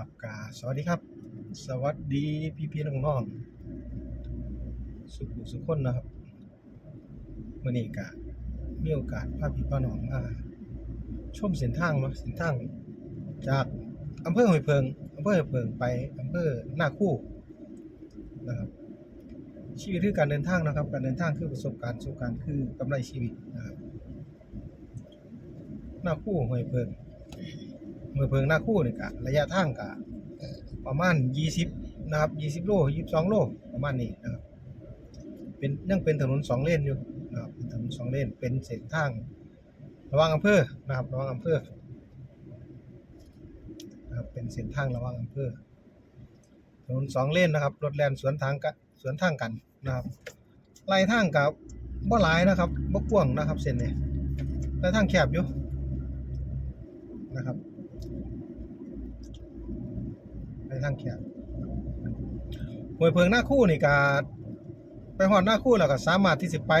ครับกาสวัสดีครับ สวัสดีพี่พี่ๆน้องๆสุขุสุขคนนะครับมื่อนี้กะมีโอกาสพาพี่พ่อน้องมาชมเส้นทางเนาะเส้นทาง จากอำเภอหอยเพิงอำเภอหอยเพิงไปอำเภอหน้าคู่นะครับชีวิตคือการเดินทางนะครับ การเดินทางคือประสบการณ์ประสบการณ์คือกำไรชีวิตนะครับหน้าคู่หอยเพิง มื่อเพิงหน้าคู่นี่กะระยะทางกะประมาณ 20 นะครับ 20 โล 22 โล ประมาณนี้นะครับ เป็นยังเป็นถนนสองเลนอยู่นะครับถนนสองเลน เป็นเส้นทาง ระหว่างอำเภอ นะครับ ระหว่างอำเภอ นะครับ เป็นเส้นทางระหว่างอำเภอ ถนนสองเลนนะครับ รถแล่นสวนทางกันสวนทางกันนะครับไล่ทางกับบ่หลายนะครับบ่กว้างนะครับ เส้นนี้ไล่ทางแคบอยู่นะครับ ไป ทางแคบห้วยเพิงหน้าคู่นี่ก็ไปฮอดหน้าคู่แล้วก็สามารถที่สิไป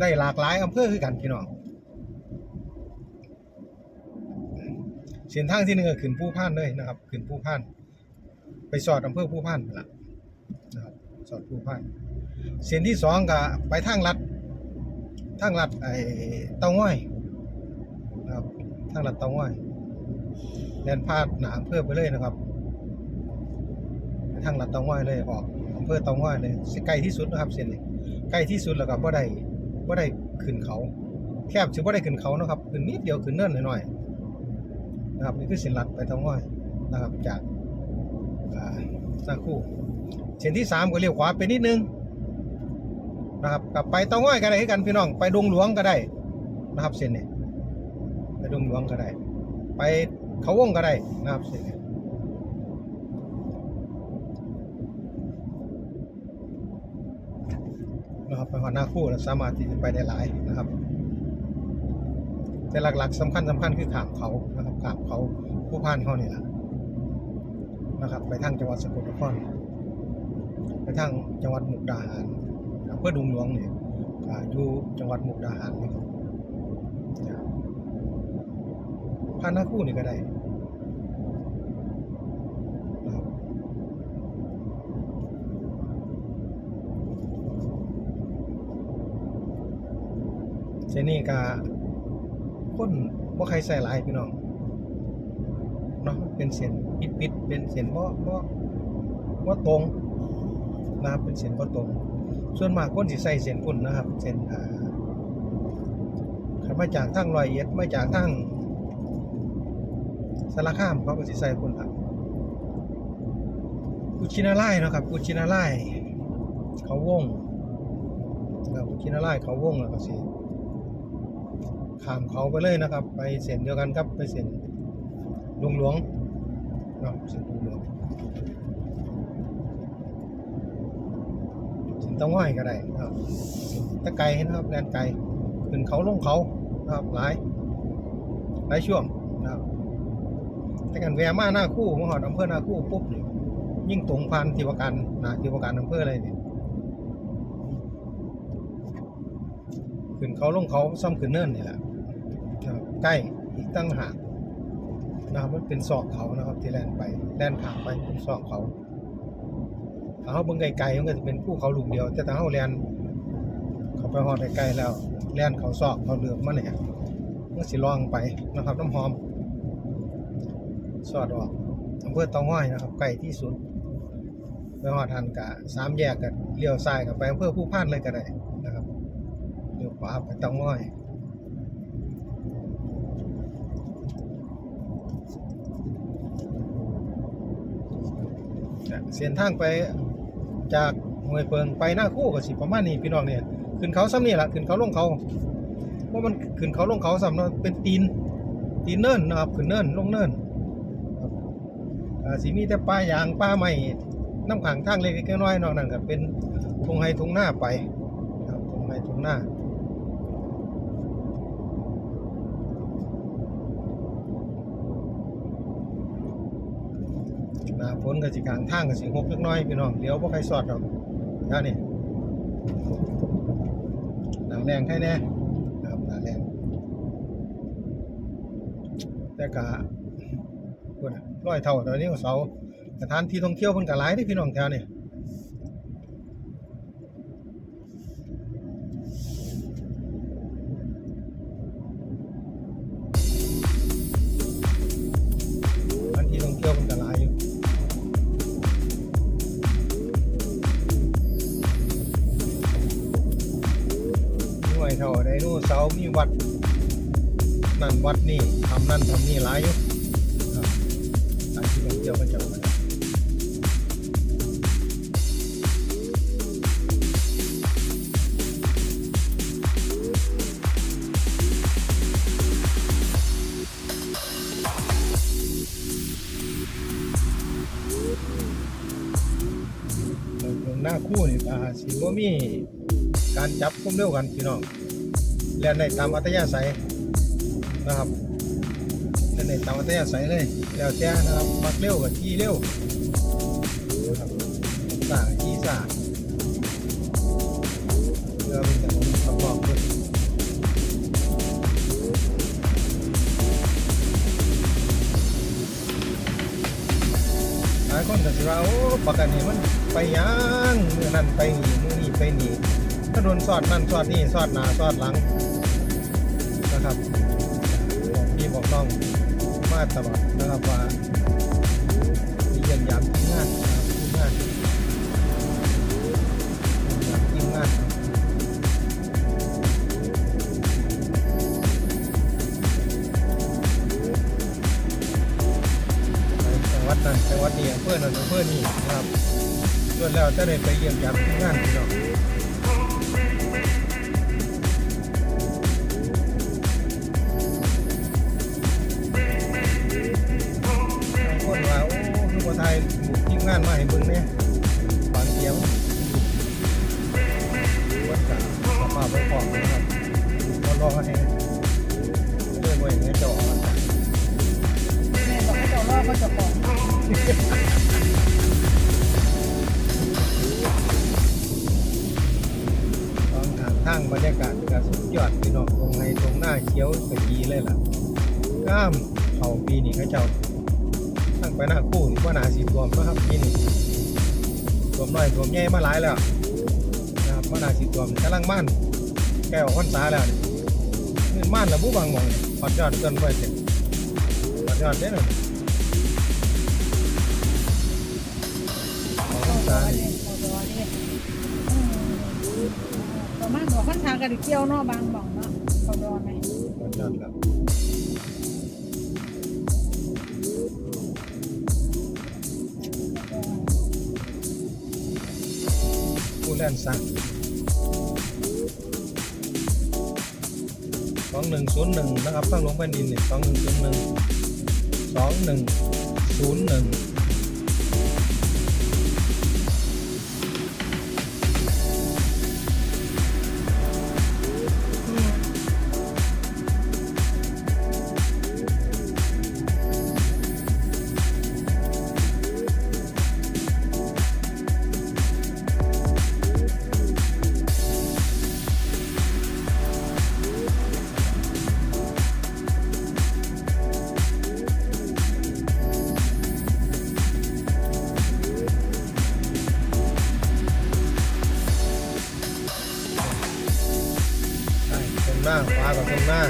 ได้หลากหลายอำเภอคือกันพี่น้องเส้นทางที่หนึ่งก็ขึ้นผู้พ่านเลยนะครับขึ้นผู้พ่าน ไปสอดอำเภอผู้พ่านนั่นล่ะนะครับสอดผู้พ่านเส้นที่สองก็ไปทางลัดทางลัดไอ้เตาง่อยนะครับทางลัดเตาง่อยแล่นพาดหนาอำเภอไปเลยนะครับ ทางลัดเตาง่อยเลยออกอำเภอเตาง่อยเลยใกล้ที่สุดนะครับเส้นนี้ใกล้ที่สุดแล้วก็บ่ได้บ่ได้ขึ้นเขา แคบถือบ่ได้ขึ้นเขานะครับขึ้นนิดเดียวขึ้นเนินหน่อยๆนะครับนี่คือเส้นลัดไปเตาง่อยนะครับจากอ่าสักคู่เส้นที่สามก็เลี้ยวขวาไปนิดนึงนะครับกลับไปเตาง่อยก็ได้คือกันพี่น้องไปดงหลวงก็ได้นะครับเส้นนี้ไปดงหลวงก็ได้ ไปเขาวงก็ได้นะครับเส้นนี้นะครับไป หอดหน้าคู่แล้วสามารถที่จะไปได้หลายนะครับ แต่หลักๆสำคัญสำคัญคือขามเขานะครับขามเขาผู้พันเขานี่แหละนะครับ ไปทางจังหวัดสกลนครไปทางจังหวัดมุกดาหารอำเภอดุงหลวงเนี่ยอยู่จังหวัดมุกดาหารนะครับผ่านหน้าคู่นี่ก็ได้ นะครับ เสนนี้ก็คนบ่ใครใส่ลายพี่น้องเนาะเป็นเส้นปิดๆเป็นเส้นบ่บ่บ่ตรงนะครับเป็นเส้นบ่ตรง ส่วนมากคนสิใส่เส้นพุ่นนะครับเส้นอ่าขันมาจากทางรอยเอ็ดมาจากทางสารคามเขาก็สิใส่พุ่นครับกุชินาไล่นะครับกุชินาไล่เขาวงนะครับกุชินาไล่เขาวงแล้วก็สิ ข้ามเขาไปเลยนะครับ ไปเส้นเดียวกันครับไปเส้นหลวงหลวงเนาะเส้นลวงหลวงเส้นตะง่อยก็ได้ครับตะไกลนะครับแลนไกลขึ้นเขาลงเขานะครับหลายหลายช่วงนะครับแต่กันแวมาหน้าคู่มหอดอำเภอหน้าคู่ปุ๊บนี่ยิ่งตรงพันที่ว่าการนะที่ว่าการอำเภออะไรเนี่ยขึ้นเขาลงเขาซ่อมขึ้นเนินนี่แหละ ใกล้อีกตั้งหากนะครับมันเป็นซอกเขานะครับ ที่แลนไปแลนขามไปเป็นซอกเขาถ้าเขาเบิ่งไกลๆมันก็จะเป็นภูเขาลูกเดียว แต่ถ้าเขาแลนเขาไปหอดไกลๆแล้วแลนเขาซอกเขาเหลือบมาเนี่ยมันสิลองไปนะครับ น้ำหอม สอดออกอำเภอเตาง้อยนะครับไกลที่สุดไปหอดทันกะสามแยกกันเลี้ยวซ้ายกับไปอำเภอผู้พานเลยก็ได้นะครับเลี้ยวขวาไปเตาง้อยจาก เส้นทางไปจากห้วยเปิงไปหน้าคู่กับสิประมาณนี้พี่น้องเนี่ยขึ้นเขาซ้ำนี่แหละขึ้นเขาลงเขาเพราะมันขึ้นเขาลงเขาซ้ำเนาะเป็นตีนตีนเนินนะครับขึ้นเนินลงเนินสีมีแต่ป่ายางป่าไม้น้ำขังทางเล็กๆน้อยๆนอกนั้นก็เป็นทงไฮทงหน้าไปครับทงไฮทงหน้า นาฝนก็สิกลางทางก็สิหกเล็กน้อยพี่น้องเดี๋ยวพวกใครสอดหรอกนะนี่หนาแรงใครแน่นะครับหนาแรงแต่กะพุ่นะร้อยเท่าตอนนี้เสาสถานที่ท่องเที่ยวเพิ่นกะหลายเด้พี่น้องแถวนี่ วัด นั่นวัดนี่ทำนั่นทำนี่หลายอยู่ครับสานที่ท่องเที่ยวก็จะไปหน้าคู่นี่ก็สิบ่มีการจับความเร็วกันพี่น้อง เล่นในตามอัตยาศัยนะครับเล่นในตามอัตยาศัยเลยแล้วแต่นะครับมักเร็วกับขี่เร็วนะครับสาขี่สาเรือเป็นแบบประกอบด้วยหลายคนก็สิว่าโอ้ปกติมันไปยังมือนั่นไปนี่มือนี่ไปนี่ ถ้าโดนสอดนั่นสอดนี่สอดหนาสอดหลังนะครับบอกพี่บอกน้องมาตลอดนะครับว่ามีเยี่ยมยามทีมงานนะครับทีมงานเยี่ยมยามทีมงานจังหวัดนั้นจังหวัดนี้อำเภอนั้นอำเภอนี้นะครับส่วนแล้วจะได้ไปเยี่ยมยามทีมงานพี่น้อง งานมาให้เบิ่งเนี่ยบางเสียงวัดกาสภาพบ่พร้อมนะครับบ่รอให้เรื่องบ่อย่างนี้จะออกอากาศแม่บอกให้เจ้ารอบก็จะของตอนทางทางบรรยากาศก็สุดยอดพี่น้องตรงในตรงหน้าเขียวขจีเลยล่ะงามเขาปีนี้เขาเจ้า ตั้งไปหน้าคู่นี่ว่าหนาสีรวมนะครับปีนี้รวมน้อยรวมใหญ่มาหลายแล้วนะครับว่าหนาสีรวมกำลังมั่นแก้วข้อนสาแล้วนี่เงินม่านระบุบางหมองปัดยอดเกินไปเสร็จปัดยอดได้หน่อยเขารอเนี่ยเขารอเนี่ยอืมประมาณหัวขั้นทางกันเกี่ยวเนาะบางหม่องเนาะเขารอไหมปัดยอดแล้ว ผู้เล่นสังสองหนึ่งศูนย์หนึ่งนะครับตั้งลงแผ่นดินเนี่ยสองหนึ่งศูนย์หนึ่งสองหนึ่งศูนย์หนึ่ง ช่ตรงหน้าขวากับตรงหน้า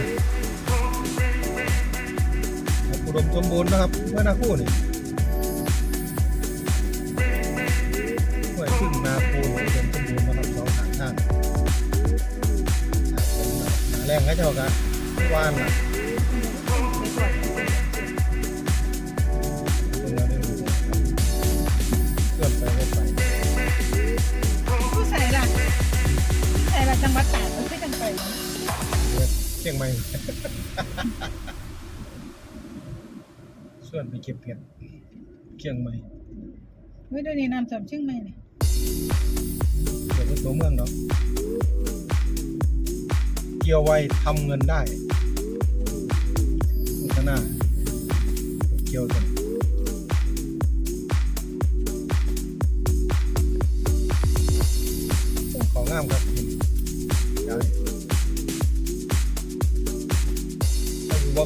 อุดมสมบูรณ์นะครับเมื่อนาคู่นี่ห้วยพึ่งนาปูนอุดมสมบูรณ์นะครับสองทางทางหนาแรงให้เจ้ากันว่านนะ ยงใหม่ ส่วนไปเก็บเห็ดเชียงใหม่เฮ้ยเดี๋ยวนี้น้ำสมเชียงใหม่เนี่ยเดี๋ยวไปตัวเมืองเนาะเกี่ยวไว้ทำเงินได้พัฒนาเกี่ยวกันของงามครับ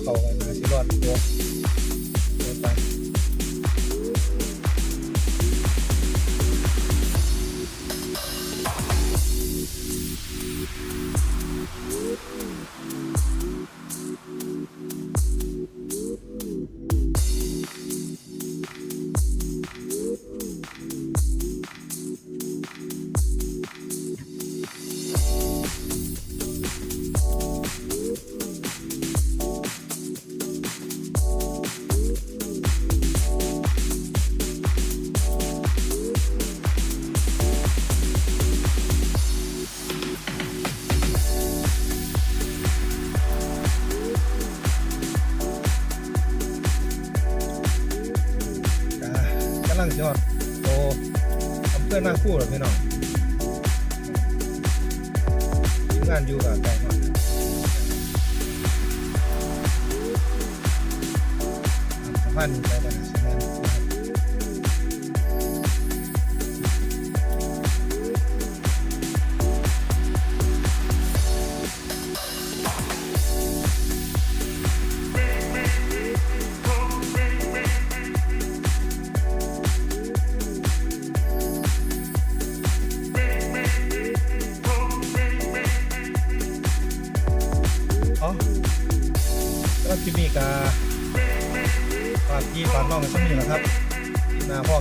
ถ้าอยู่ว่า คู่หรอพี่น้องทีมงานอยู่กับไก่ฮอดสะพานไปแม่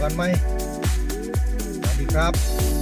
กันไหมสวัสดีครับ